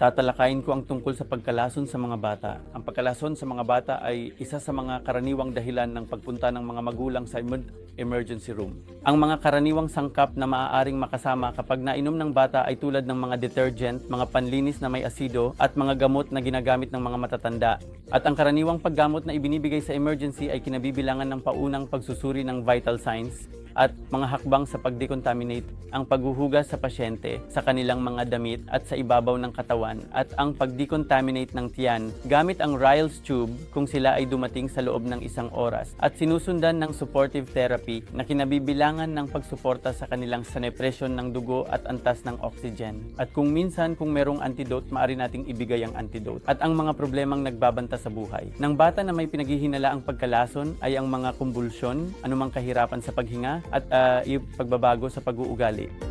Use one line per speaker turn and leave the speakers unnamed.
Tatalakayin ko ang tungkol sa pagkalason sa mga bata. Ang pagkalason sa mga bata ay isa sa mga karaniwang dahilan ng pagpunta ng mga magulang sa emer- emergency room. Ang mga karaniwang sangkap na maaaring makasama kapag nainom ng bata ay tulad ng mga detergent, mga panlinis na may asido at mga gamot na ginagamit ng mga matatanda. At ang karaniwang paggamot na ibinibigay sa emergency ay kinabibilangan ng paunang pagsusuri ng vital signs at mga hakbang sa pagdecontaminate ang paghuhugas sa pasyente sa kanilang mga damit at sa ibabaw ng katawan at ang pagdecontaminate ng tiyan gamit ang Ryle's tube kung sila ay dumating sa loob ng isang oras at sinusundan ng supportive therapy na kinabibilangan ng pagsuporta sa kanilang sanepresyon ng dugo at antas ng oxygen. At kung minsan kung merong antidote, maaari nating ibigay ang antidote. At ang mga problemang nagbabanta sa buhay. Ng bata na may pinaghihinala ang pagkalason ay ang mga kumbulsyon, anumang kahirapan sa paghinga at yung pagbabago sa pag-uugali.